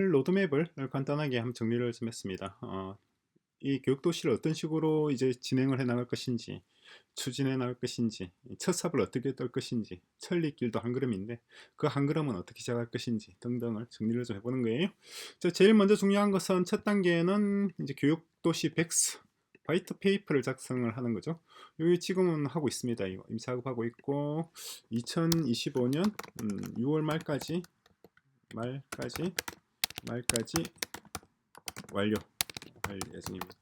로드맵을 간단하게 한번 정리를 좀 했습니다. 어, 이 교육도시를 어떤 식으로 이제 진행을 해 나갈 것인지, 추진해 나갈 것인지, 첫 삽을 어떻게 떨 것인지, 천리길도 한 걸음인데 그한 걸음은 어떻게 시작할 것인지 등등을 정리를 좀 해보는 거예요. 자, 제일 먼저 중요한 것은 첫 단계는 이제 교육도시 백스 화이트 페이퍼를 작성을 하는 거죠. 여기 지금은 하고 있습니다. 이거 임시 작업하고 있고 2025년 6월 말까지 말까지 말까지 완료 할 예정입니다.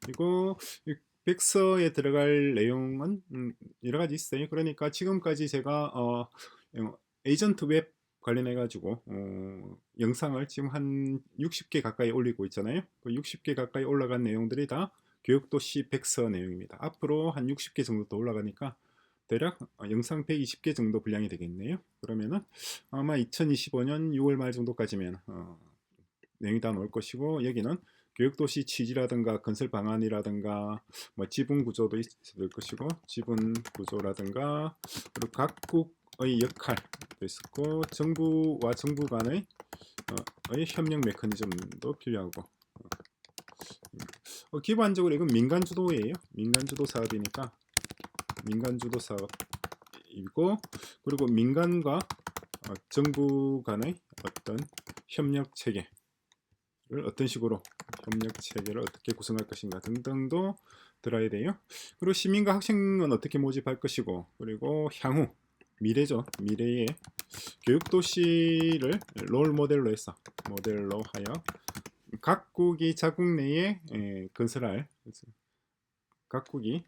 그리고 이 백서에 들어갈 내용은 음, 여러 가지 있어요. 그러니까 지금까지 제가 어, 어, 에이전트 웹 관련해 가지고 어, 영상을 지금 한 60개 가까이 올리고 있잖아요. 그 60개 가까이 올라간 내용들이 다 교육도시 백서 내용입니다. 앞으로 한 60개 정도 더 올라가니까 대략 어, 영상 120개 정도 분량이 되겠네요. 그러면은 아마 2025년 6월 말 정도까지면 어, 내용이 다 나올 것이고 여기는 교육도시 취지라든가 건설 방안이라든가 뭐 지분 구조도 있을 것이고 지분 구조라든가 그리고 각국의 역할도 있었고 정부와 정부 간의 어, 협력 메커니즘도 필요하고 어, 어, 기본적으로 이건 민간 주도예요. 민간 주도 사업이니까 민간 주도 사업이고 그리고 민간과 어, 정부 간의 어떤 협력 체계를 어떤 식으로 협력 체계를 어떻게 구성할 것인가 등등도 들어야 돼요. 그리고 시민과 학생은 어떻게 모집할 것이고 그리고 향후 미래죠. 미래의 교육 도시를 롤 모델로 해서 모델로 하여 각국이 자국 내에 에, 건설할 각국이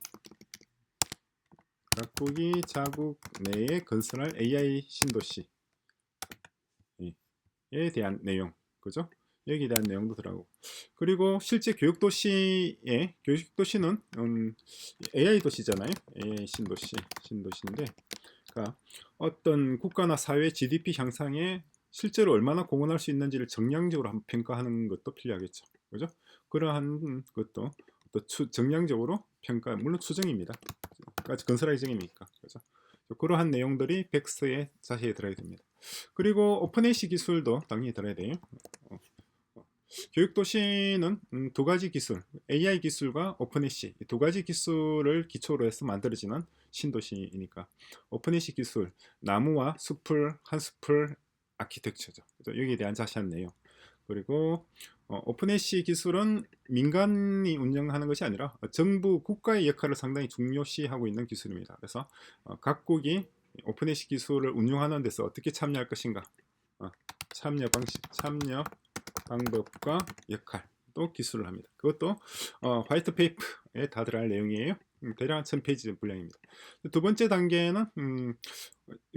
각국이 자국 내에 건설할 AI 신도시에 대한 내용, 그죠? 여기에 대한 내용도 들어가고 그리고 실제 교육 도시의 교육 도시는 음, AI 도시잖아요. AI 신도시, 신도시인데, 그러니까 어떤 국가나 사회 GDP 향상에 실제로 얼마나 공헌할 수 있는지를 정량적으로 한번 평가하는 것도 필요하겠죠. 그죠? 그러한 것도 또 추, 정량적으로 평가, 물론 추정입니다. 건설할 예정이니까. 그죠? 그러한 내용들이 백스에 자세히 들어야 됩니다. 그리고 오픈에이시 기술도 당연히 들어야 돼요. 교육도시는 음, 두 가지 기술, AI 기술과 오픈에이시 두 가지 기술을 기초로 해서 만들어지는 신도시이니까 오픈에이시 기술, 나무와 숲을 한 숲을 아키텍처죠. 여기에 대한 자세한 내용. 그리고 어, 오픈에시 기술은 민간이 운영하는 것이 아니라 정부 국가의 역할을 상당히 중요시하고 있는 기술입니다. 그래서 어, 각국이 오픈에시 기술을 운영하는 데서 어떻게 참여할 것인가, 어, 참여 방식, 참여 방법과 역할 또 기술을 합니다. 그것도 어, 화이트 페이퍼에 다 들어갈 내용이에요. 음, 대략 1000페이지 분량입니다. 두 번째 단계는 음,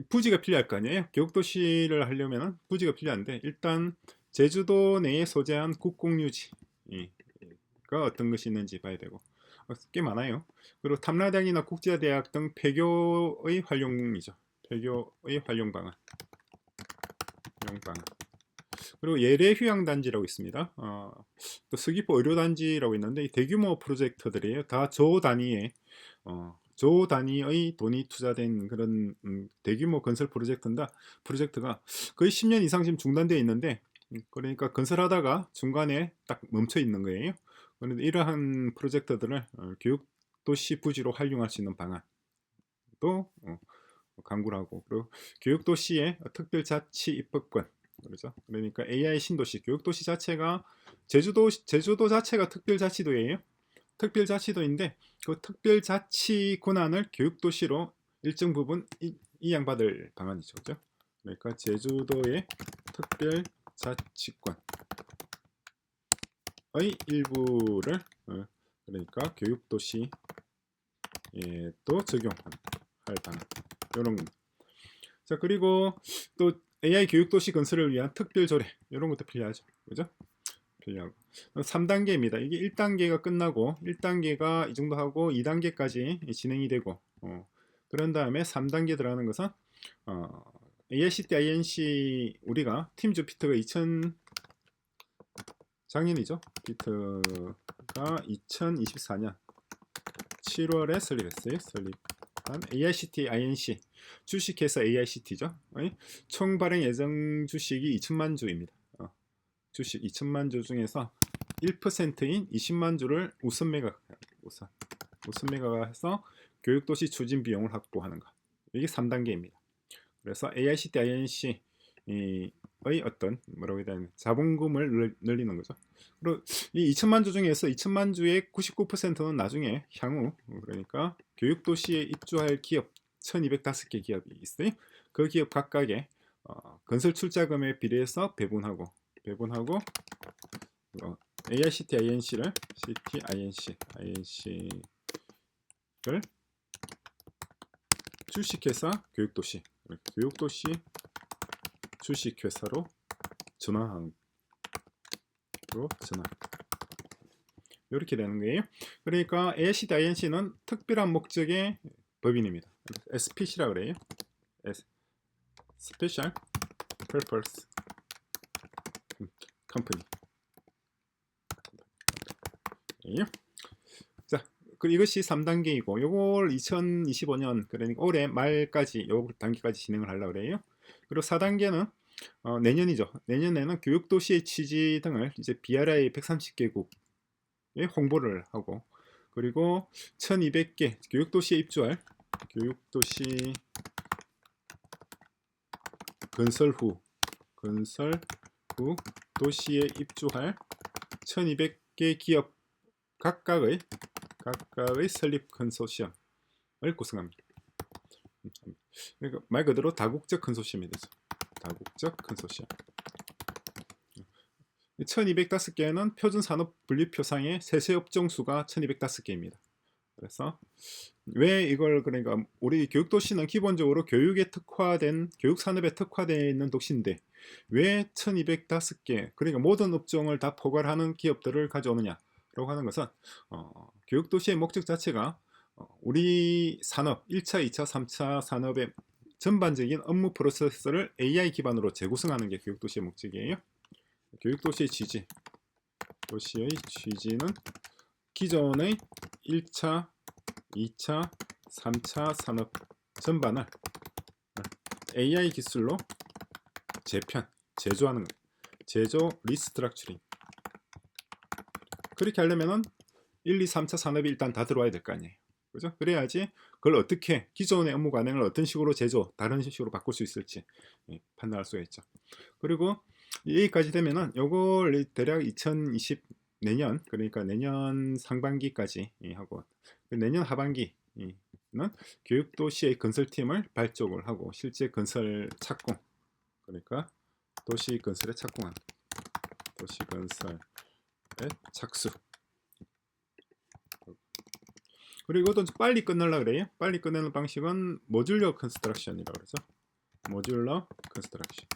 부지가 필요할 거 아니에요. 교육도시를 하려면 부지가 필요한데 일단 제주도 내에 소재한 국공유지 가 어떤 것이 있는지 봐야 되고 어, 꽤 많아요. 그리고 탐라대학이나 국제대학 등 폐교의 활용이죠. 폐교의 활용 방안. 활용 방안. 그리고 예래 휴양단지라고 있습니다. 어, 또 서귀포 의료단지라고 있는데 대규모 프로젝트들이에요. 다 조 단위의 어, 조 단위의 돈이 투자된 그런 음, 대규모 건설 프로젝트인다. 프로젝트가 거의 10년 이상 지금 중단되어 있는데 음, 그러니까 건설하다가 중간에 딱 멈춰 있는 거예요. 그런데 이러한 프로젝트들을 어, 교육 도시 부지로 활용할 수 있는 방안도 어, 강구를 하고 그리고 교육 도시의 특별자치 입법권 그렇죠. 그러니까 AI 신도시 교육도시 자체가 제주도 제주도 자체가 특별자치도예요. 특별자치도인데 그 특별자치 권한을 교육도시로 일정 부분 이양받을 방안이죠. 그죠? 그러니까 제주도의 특별자치권의 일부를 어, 그러니까 교육도시에 또 적용할 방안 이런 겁니다. 자 그리고 또 AI 교육 도시 건설을 위한 특별 조례 이런 것도 필요하죠. 그죠? 필요하고 3단계입니다. 이게 1단계가 끝나고 1단계가 이 정도 하고 2단계까지 진행이 되고 어, 그런 다음에 3단계 들어가는 것은 어, AICT INC 우리가 팀 주피터가 2000 작년이죠. 피트가 2024년 7월에 설립했어요. 설립 AICT INC 주식회사 AICT죠. 총 발행 예정 주식이 2천만 주입니다. 어. 주식 2천만 주 중에서 1%인 20만 주를 우선 매각 우선 우선 매각해서 교육도시 추진 비용을 확보하는 것 이게 3단계입니다. 그래서 AICT, INC 의 어떤 뭐라고 해야 되나 자본금을 늘- 늘리는 거죠. 그리고 이 2천만 주 중에서 2천만 주의 99%는 나중에 향후 그러니까 교육도시에 입주할 기업 1,205개 기업이 있어요. 그 기업 각각의 어, 건설 출자금에 비례해서 배분하고 배분하고 어, AICT INC를 CT INC INC를 주식회사 교육도시 교육도시 주식회사로 전환하는 로 전환 이렇게 되는 거예요. 그러니까 AICT INC는 특별한 목적의 법인입니다. SPC라 그래요. Special Purpose Company. 예. 자, 그리고 이것이 3단계이고 요걸 2025년 그러니까 올해 말까지 요 단계까지 진행을 하려고 그래요. 그리고 4단계는 어, 내년이죠. 내년에는 교육 도시의 취지 등을 이제 BRI 130개국에 홍보를 하고 그리고 1200개 교육 도시에 입주할 교육도시 건설 후 건설 후 도시에 입주할 1200개 기업 각각의 각각의 설립 컨소시엄을 구성합니다. 그러니까 말 그대로 다국적 컨소시엄이 되죠. 다국적 컨소시엄. 1205개는 표준 산업 분류표상의 세세 업종 수가 1205개입니다. 그래서 왜 이걸 그러니까 우리 교육 도시는 기본적으로 교육에 특화된 교육 산업에 특화되어 있는 도시인데 왜 1205개 그러니까 모든 업종을 다 포괄하는 기업들을 가져오느냐라고 하는 것은 어, 교육 도시의 목적 자체가 어, 우리 산업 1차, 2차, 3차 산업의 전반적인 업무 프로세스를 AI 기반으로 재구성하는 게 교육 도시의 목적이에요. 교육 도시의 취지 도시의 취지는 기존의 1차, 2차, 3차 산업 전반을 AI 기술로 재편, 제조하는 것. 제조 리스트럭처링. 그렇게 하려면은 1, 2, 3차 산업이 일단 다 들어와야 될 거 아니에요. 그죠? 그래야지 그걸 어떻게 기존의 업무 관행을 어떤 식으로 제조, 다른 식으로 바꿀 수 있을지 예, 판단할 수가 있죠. 그리고 여기까지 되면은 요걸 대략 2020 내년 그러니까 내년 상반기까지 예, 하고. 내년 하반기는 교육도시의 건설팀을 발족을 하고 실제 건설 착공 그러니까 도시 건설에 착공한 도시 건설에 착수. 그리고 이것도 빨리 끝내려 그래요? 빨리 끝내는 방식은 모듈러 컨스트럭션이라고 그러죠. 모듈러 컨스트럭션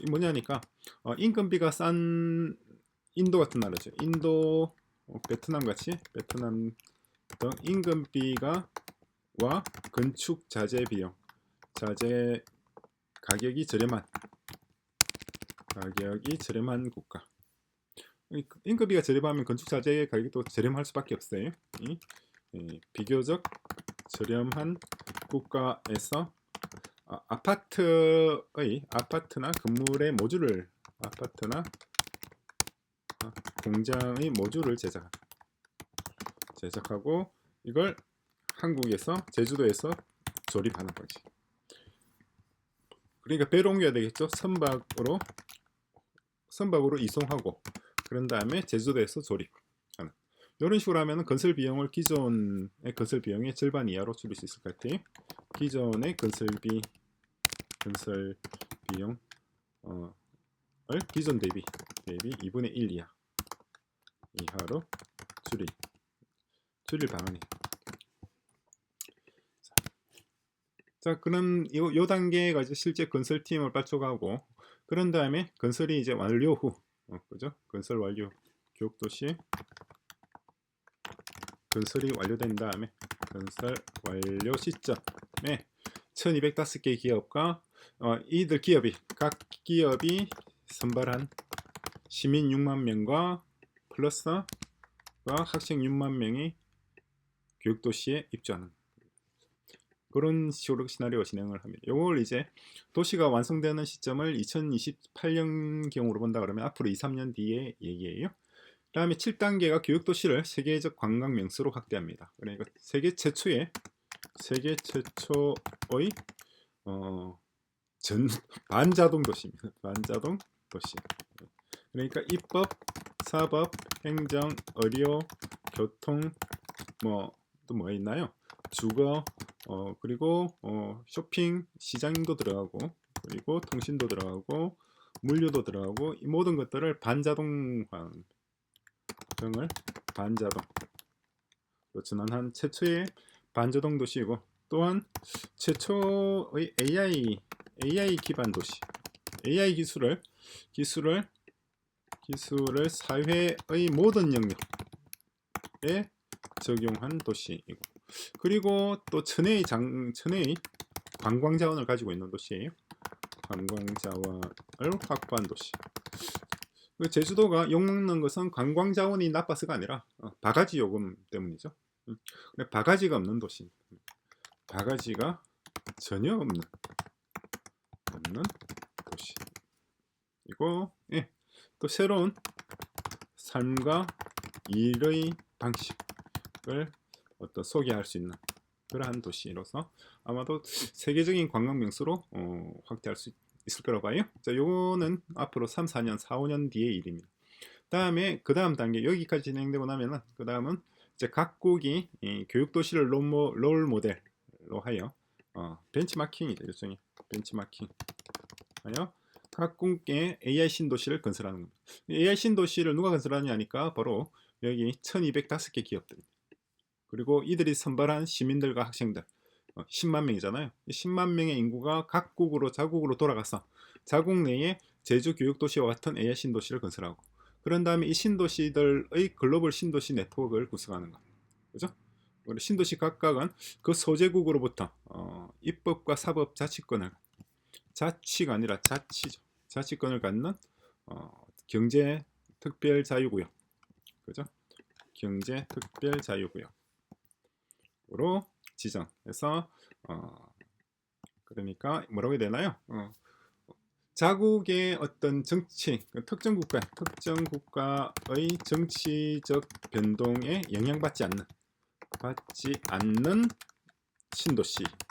이 뭐냐니까 어, 인건비가 싼 인도 같은 나라죠. 인도, 어, 베트남 같이 베트남 등 인건비가 와 건축 자재 비용, 자재 가격이 저렴한 가격이 저렴한 국가. 이- 인건비가 저렴하면 건축 자재 가격도 저렴할 수밖에 없어요. 이, 이 비교적 저렴한 국가에서 아, 아파트의 아파트나 건물의 모듈을 아파트나 아, 공장의 모듈을 제작 제작하고 이걸 한국에서 제주도에서 조립하는 거지. 그러니까 배로 옮겨야 되겠죠. 선박으로 선박으로 이송하고 그런 다음에 제주도에서 조립하는 이런 식으로 하면 건설 비용을 기존의 건설 비용의 절반 이하로 줄일 수 있을 것 같아요. 기존의 건설비 건설 비용 어, 을 기존 대비 대비 2분의 1 이하. 이하로 줄일 줄일 방안이 자 그럼 요, 요 단계가 이제 실제 건설팀을 발족하고 그런 다음에 건설이 이제 완료 후 어, 그죠? 건설 완료 교육도시 건설이 완료된 다음에 건설 완료 시점에 1205개 기업과 어, 이들 기업이 각 기업이 선발한 시민 6만 명과 플러스와 학생 6만 명이 교육도시에 입주하는 그런 식으로 시나리오 진행을 합니다. 요걸 이제 도시가 완성되는 시점을 2028년 경으로 본다 그러면 앞으로 2, 3년 뒤의 얘기예요. 다음에 7단계가 교육도시를 세계적 관광 명소로 확대합니다. 그러니까 세계 최초의 세계 최초의 어, 전 반자동 도시입니다. 반자동 도시. 그러니까 입법, 사법, 행정, 의료, 교통 뭐 또 뭐가 있나요? 주거 어 그리고 어 쇼핑 시장도 들어가고 그리고 통신도 들어가고 물류도 들어가고 이 모든 것들을 반자동화 등을 반자동 전환한 최초의 반자동 도시이고 또한 최초의 AI AI 기반 도시 AI 기술을 기술을 기술을 사회의 모든 영역에 적용한 도시이고 그리고 또 천혜의 장 천혜의 관광 자원을 가지고 있는 도시예요. 관광 자원을 확보한 도시. 그 제주도가 욕먹는 것은 관광 자원이 나빠서가 아니라 어, 바가지 요금 때문이죠. 음, 근데 바가지가 없는 도시. 바가지가 전혀 없는 없는 도시. 이거 예. 또 새로운 삶과 일의 방식을 어떤 소개할 수 있는 그러한 도시로서 아마도 세계적인 관광 명소로 어, 확대할 수 있을 거라고 봐요. 자, 요거는 앞으로 3, 4년, 4, 5년 뒤의 일입니다. 다음에 그 다음 단계 여기까지 진행되고 나면은 그 다음은 이제 각국이 이 교육 도시를 롤모, 롤 모델로 하여 어, 벤치마킹이죠 일종의 벤치마킹 하여 각국의 AI 신도시를 건설하는 겁니다. AI 신도시를 누가 건설하냐니까 바로 여기 1205개 기업들입니다. 그리고 이들이 선발한 시민들과 학생들 10만 어, 명이잖아요. 10만 명의 인구가 각국으로 자국으로 돌아가서 자국 내에 제주 교육도시와 같은 AI 신도시를 건설하고 그런 다음에 이 신도시들의 글로벌 신도시 네트워크를 구성하는 것. 그죠? 신도시 각각은 그 소재국으로부터 어, 입법과 사법 자치권을 자치가 아니라 자치죠. 자치권을 갖는 어, 경제 특별 자유구역. 그죠? 경제 특별 자유구역으로 지정해서 어, 그러니까 뭐라고 해야 되나요? 어, 자국의 어떤 정치, 그 특정 국가, 특정 국가의 정치적 변동에 영향받지 않는, 받지 않는 신도시, 예.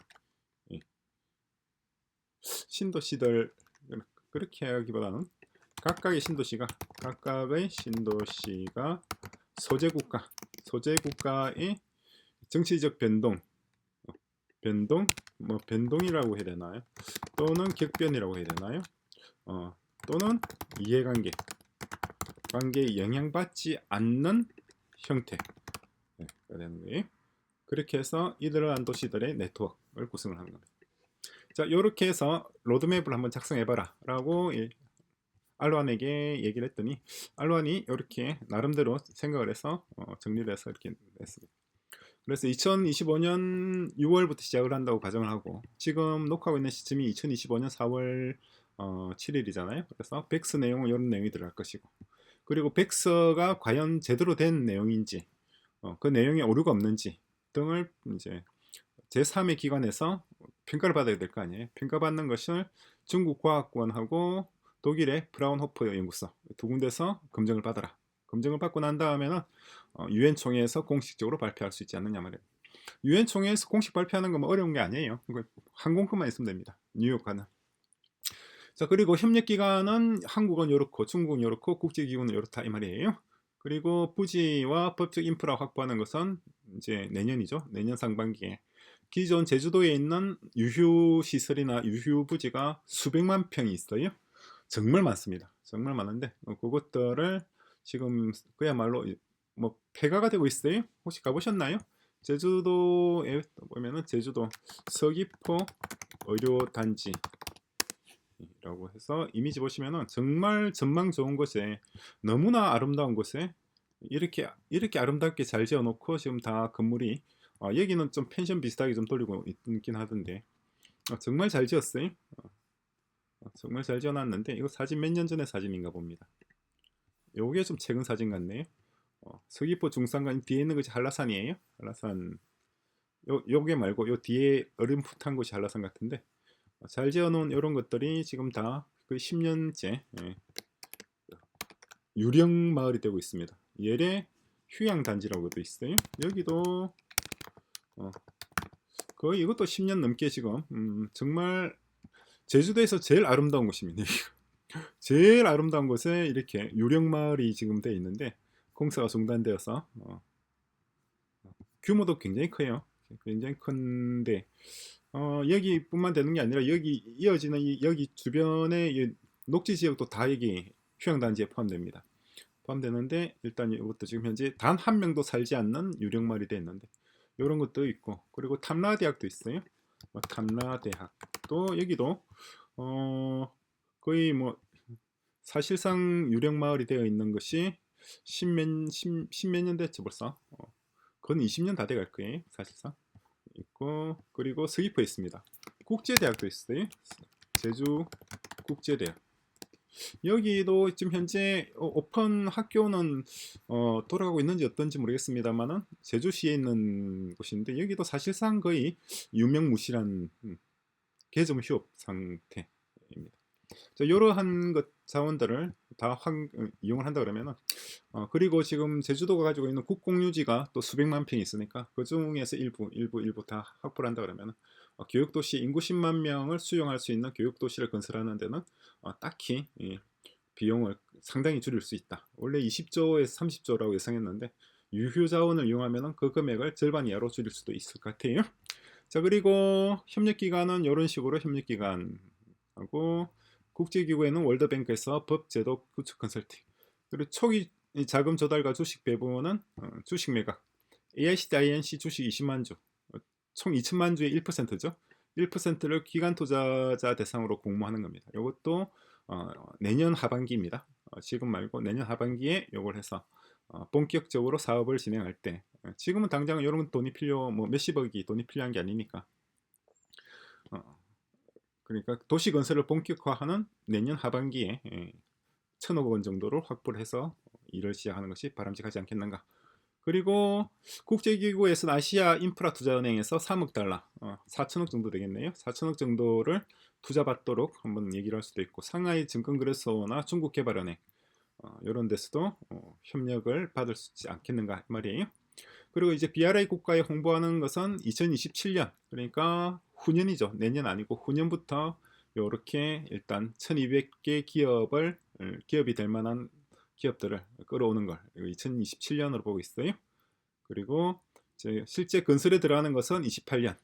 신도시들 그렇게 하기보다는 각각의 신도시가 각각의 신도시가 소재 국가, 소재 국가의 정치적 변동, 변동, 뭐 변동이라고 해야 되나요? 또는 격변이라고 해야 되나요? 어, 또는 이해관계, 관계에 영향받지 않는 형태가 네, 되는 거예요. 그렇게 해서 이러한 도시들의 네트워크를 구성을 하는 겁니다. 자, 이렇게 해서 로드맵을 한번 작성해봐라 라고 알로안에게 얘기를 했더니 알로안이 이렇게 나름대로 생각을 해서 어, 정리를 해서 이렇게 냈습니다. 그래서 2025년 6월부터 시작을 한다고 가정을 하고 지금 녹화하고 있는 시점이 2025년 4월 어, 7일이잖아요. 그래서 백스 내용은 이런 내용이 들어갈 것이고 그리고 백서가 과연 제대로 된 내용인지 어, 그 내용에 오류가 없는지 등을 이제 제3의 기관에서 평가를 받아야 될 거 아니에요. 평가받는 것을 중국 과학원하고 독일의 브라운호프 연구소 두 군데서 검증을 받아라. 검증을 받고 난 다음에는 어, 유엔 총회에서 공식적으로 발표할 수 있지 않느냐 말이에요. 유엔 총회에서 공식 발표하는 건뭐 어려운 게 아니에요. 항공권만 있으면 됩니다. 뉴욕 가는. 자 그리고 협력 기관은 한국은 이렇고 중국은 이렇고 국제기구는 이렇다 이 말이에요. 그리고 부지와 법적 인프라 확보하는 것은 이제 내년이죠. 내년 상반기에 기존 제주도에 있는 유휴 시설이나 유휴 부지가 수백만 평이 있어요. 정말 많습니다. 정말 많은데 어, 그것들을 지금 그야말로 뭐 폐가가 되고 있어요. 혹시 가보셨나요? 제주도에 보면은 제주도 서귀포 의료단지라고 해서 이미지 보시면은 정말 전망 좋은 곳에 너무나 아름다운 곳에 이렇게 이렇게 아름답게 잘 지어놓고 지금 다 건물이 어, 여기는 좀 펜션 비슷하게 좀 돌리고 있긴 하던데 어, 정말 잘 지었어요. 어, 어, 정말 잘 지어놨는데 이거 사진 몇 년 전의 사진인가 봅니다. 요게 좀 최근 사진 같네요. 어, 서귀포 중산간 뒤에 있는 것이 한라산이에요. 한라산 요 요게 말고 요 뒤에 어렴풋한 곳이 한라산 같은데 어, 잘 지어놓은 이런 것들이 지금 다 그 10년째 예, 유령 마을이 되고 있습니다. 예래 휴양 단지라고도 있어요. 여기도 어, 거의 이것도 10년 넘게 지금 음, 정말 제주도에서 제일 아름다운 곳입니다. 제일 아름다운 곳에 이렇게 유령 마을이 지금 돼 있는데 공사가 중단되어서 어, 규모도 굉장히 커요. 굉장히 큰데 어, 여기뿐만 되는 게 아니라 여기 이어지는 이 여기 주변의 이 녹지 지역도 다 여기 휴양단지에 포함됩니다. 포함되는데 일단 이것도 지금 현재 단 한 명도 살지 않는 유령마을이 돼 있는데 이런 것도 있고 그리고 탐라대학도 있어요. 뭐 탐라대학도 여기도 어, 거의 뭐 사실상 유령 마을이 되어 있는 것이 십몇 년 됐지 벌써. 어, 그건 20년 다 돼갈 거예요 사실상. 있고 그리고 서귀포에 있습니다. 국제대학도 있어요. 제주 국제대학. 여기도 지금 현재 어, 오픈 학교는 어, 돌아가고 있는지 어떤지 모르겠습니다만은 제주시에 있는 곳인데 여기도 사실상 거의 유명무실한 음, 개점 휴업 상태입니다. 자, 이러한 것 자원들을 다 환, 어, 이용을 한다 그러면은 어, 그리고 지금 제주도가 가지고 있는 국공유지가 또 수백만 평이 있으니까 그 중에서 일부 일부 일부 다 확보를 한다 그러면은 어, 교육도시 인구 10만 명을 수용할 수 있는 교육도시를 건설하는 데는 어, 딱히 이 비용을 상당히 줄일 수 있다. 원래 20조에서 30조라고 예상했는데 유휴 자원을 이용하면 그 금액을 절반 이하로 줄일 수도 있을 것 같아요. 자 그리고 협력 기관은 이런 식으로 협력 기관하고 국제기구에는 월드뱅크에서 법제도 구축 컨설팅 그리고 초기 자금 조달과 주식 배분은 어, 주식 매각 AIC, INC 주식 20만 주, 어, 총 2천만 주의 1%죠. 1%를 기관 투자자 대상으로 공모하는 겁니다. 이것도 어, 내년 하반기입니다. 어, 지금 말고 내년 하반기에 이걸 해서 어, 본격적으로 사업을 진행할 때 어, 지금은 당장 이런 돈이 필요 뭐 몇십억이 돈이 필요한 게 아니니까 어, 그러니까 도시 건설을 본격화하는 내년 하반기에 예, 천억 원 정도를 확보를 해서 일을 시작하는 것이 바람직하지 않겠는가. 그리고 국제기구에서는 아시아 인프라 투자은행에서 3억 달러, 어, 4천억 정도 되겠네요. 4천억 정도를 투자받도록 한번 얘기를 할 수도 있고 상하이 증권거래소나 중국개발은행 어, 이런 데서도 어, 협력을 받을 수 있지 않겠는가 말이에요. 그리고 이제 BRI 국가에 홍보하는 것은 2027년 그러니까 후년이죠. 내년 아니고 후년부터 이렇게 일단 1200개 기업을 어, 기업이 될 만한 기업들을 끌어오는 걸 2027년으로 보고 있어요. 그리고 실제 건설에 들어가는 것은 28년.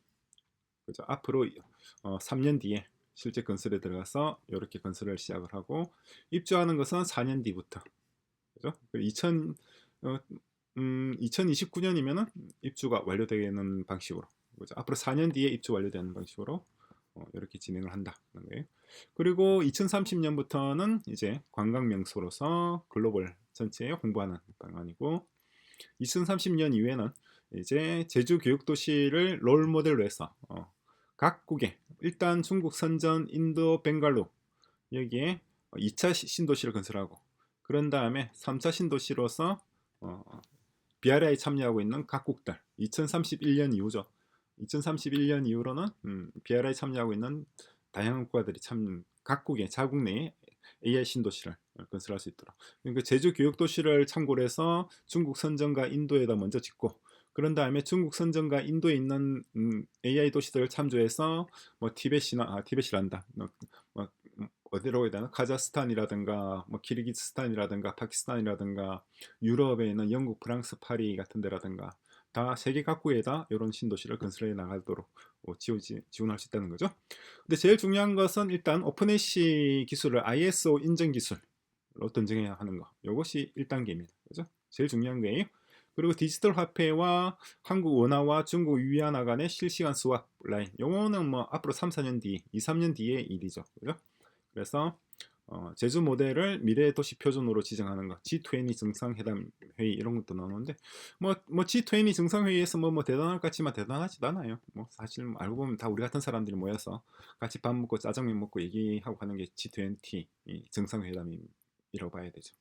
그죠? 앞으로 어, 3년 뒤에 실제 건설에 들어가서 이렇게 건설을 시작을 하고 입주하는 것은 4년 뒤부터. 그죠? 2000 어, 음, 2029년이면은 입주가 완료되는 방식으로. 그죠? 앞으로 4년 뒤에 입주 완료되는 방식으로 어, 이렇게 진행을 한다는 거예요. 그리고 2030년부터는 이제 관광 명소로서 글로벌 전체에 홍보하는 방안이고 2030년 이후에는 이제 제주 교육 도시를 롤 모델로 해서 어, 각국에 일단 중국 선전, 인도, 벵갈루 여기에 2차 신도시를 건설하고 그런 다음에 3차 신도시로서 어, BRI에 참여하고 있는 각국들 2031년 이후죠. 2031년 이후로는 음, BRI 참여하고 있는 다양한 국가들이 참 각국의 자국 내에 AI 신도시를 건설할 수 있도록. 그러니까 제주 교육 도시를 참고로 해서 중국 선정과 인도에다 먼저 짓고 그런 다음에 중국 선정과 인도에 있는 음, AI 도시들을 참조해서 뭐 티벳이나 아 티벳이란다. 뭐, 뭐 어디로 해야 되나? 카자흐스탄이라든가 뭐 키르기스탄이라든가 파키스탄이라든가 유럽에 있는 영국, 프랑스, 파리 같은 데라든가 다 세계 각국에다 이런 신도시를 건설해 나가도록 어, 지원지, 지원할 수 있다는 거죠. 근데 제일 중요한 것은 일단 오픈애쉬 기술을 ISO 인증 기술로 던정해야 하는 거. 이것이 1단계입니다. 그죠? 제일 중요한 거예요. 그리고 디지털 화폐와 한국 원화와 중국 위안화 간의 실시간 스왑 라인. 요거는 뭐 앞으로 3, 4년 뒤, 2, 3년 뒤의 일이죠. 그죠? 그래서 어, 제주 모델을 미래 도시 표준으로 지정하는 것, G20 정상회담 회의 이런 것도 나오는데 뭐, 뭐 G20 정상회의에서 뭐, 뭐 대단할 것 같지만 대단하지도 않아요. 뭐 사실 뭐 알고 보면 다 우리 같은 사람들이 모여서 같이 밥 먹고 짜장면 먹고 얘기하고 하는 게 G20 정상회담이라고 봐야 되죠.